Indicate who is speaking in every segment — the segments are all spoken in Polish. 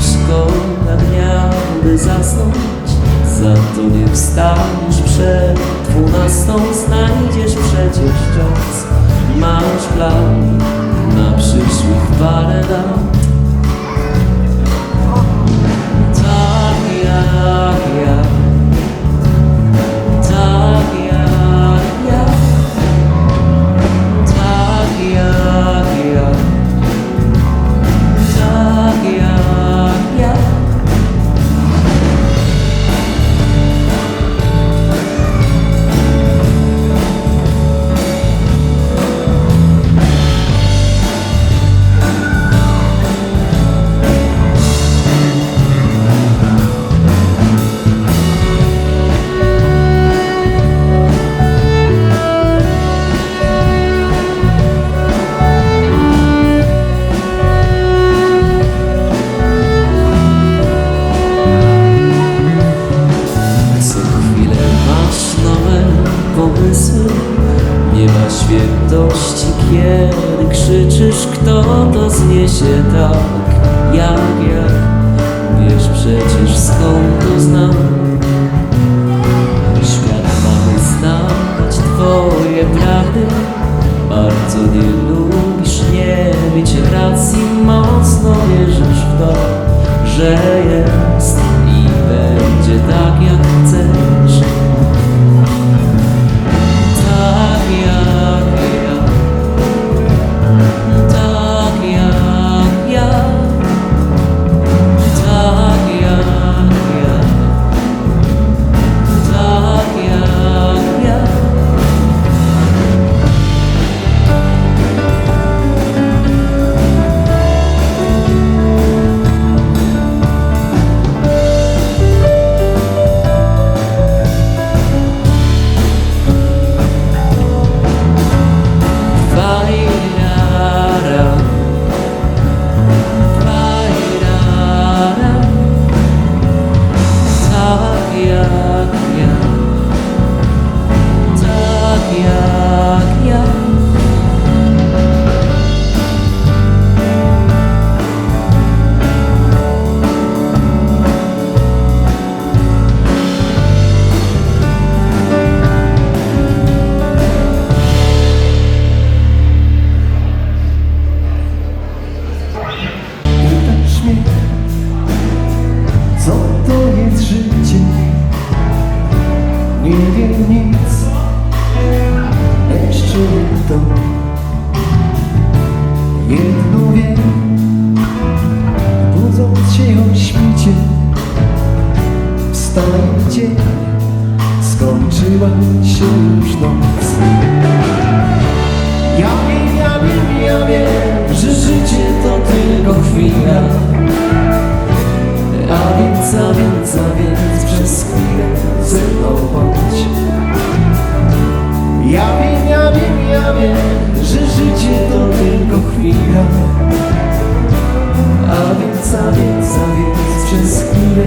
Speaker 1: Szkoda by zasnąć Za to nie wstaniesz przed dwunastą. Znajdziesz przecież czas. Masz plan na przyszłych parę lat. Tak jak ja Oh. 你的 A więc, a więc, a więc przez chwilę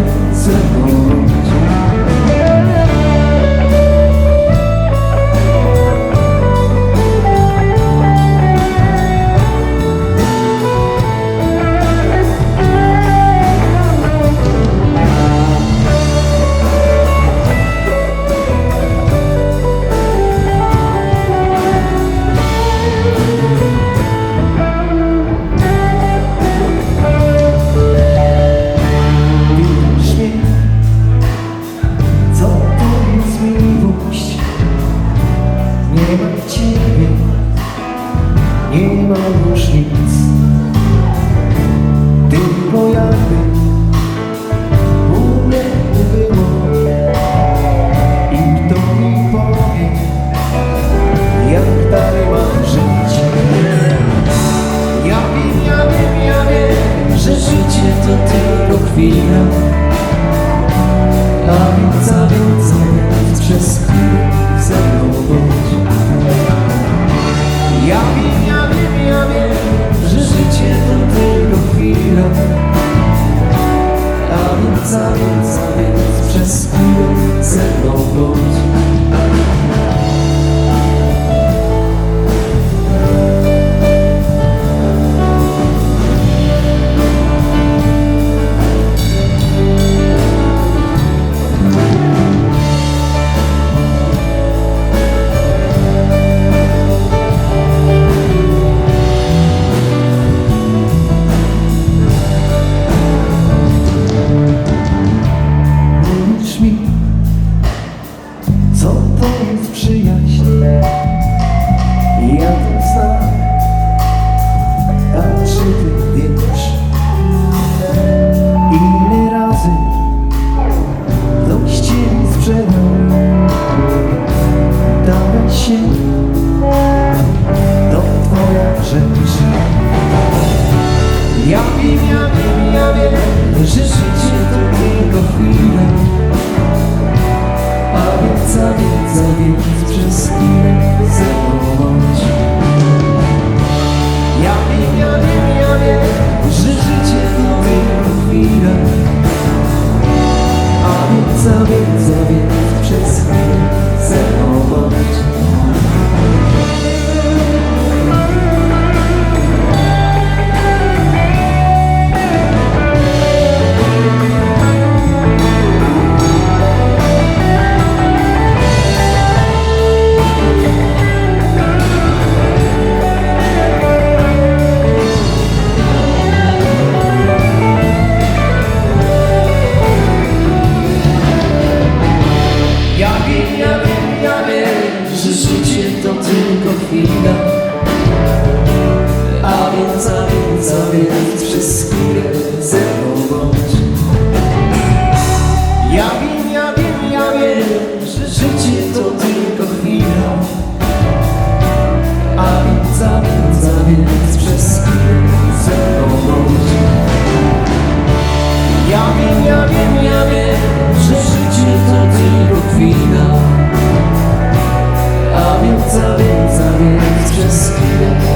Speaker 1: więc, a więc, a więc przez chwilę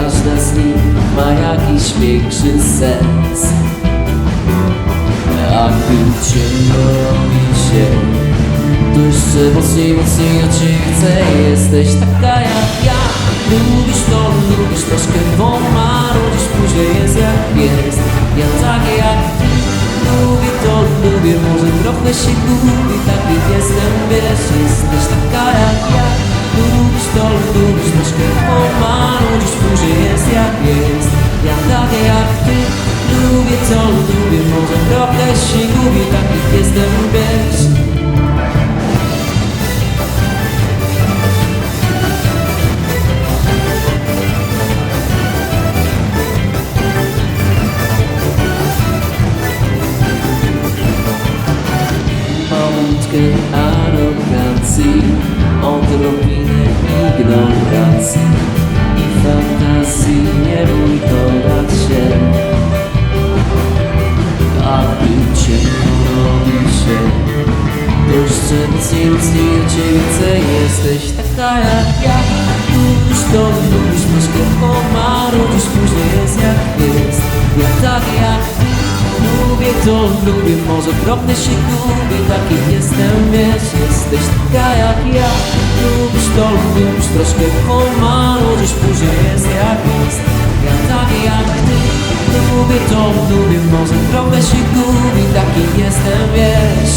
Speaker 1: Każda z nich ma jakiś większy sens. A gdy ciemno robi się To jeszcze mocniej, mocniej o ciebie chcę Jesteś taka jak ja. Lubisz to, lubisz troszkę pomarudzisz Później jest jak jest Ja takie jak Lubię to, lubię, może trochę się gubię To, lubisz troszkę pomarudzisz Później jest jak jest. Ja takie jak ty Lubię to, lubię, może trochę się gubię Taki jestem, Odrobinę ignorancji I fantazji nie bój podać się A gdy ciemno robi się ciebie chcę Jesteś taka jak ja Lubisz to, lubisz troszkę pomarudzisz Później jest jak jest Ja tak jak Lubię to, lubię, może trochę się gubię Taki jestem, wiesz, jesteś taka jak ja. Lubisz to, lubisz troszkę pomarudzisz Później jest jak jest Ja tak jak ty. Lubię to, lubię, może trochę się gubię Taki jestem, wiesz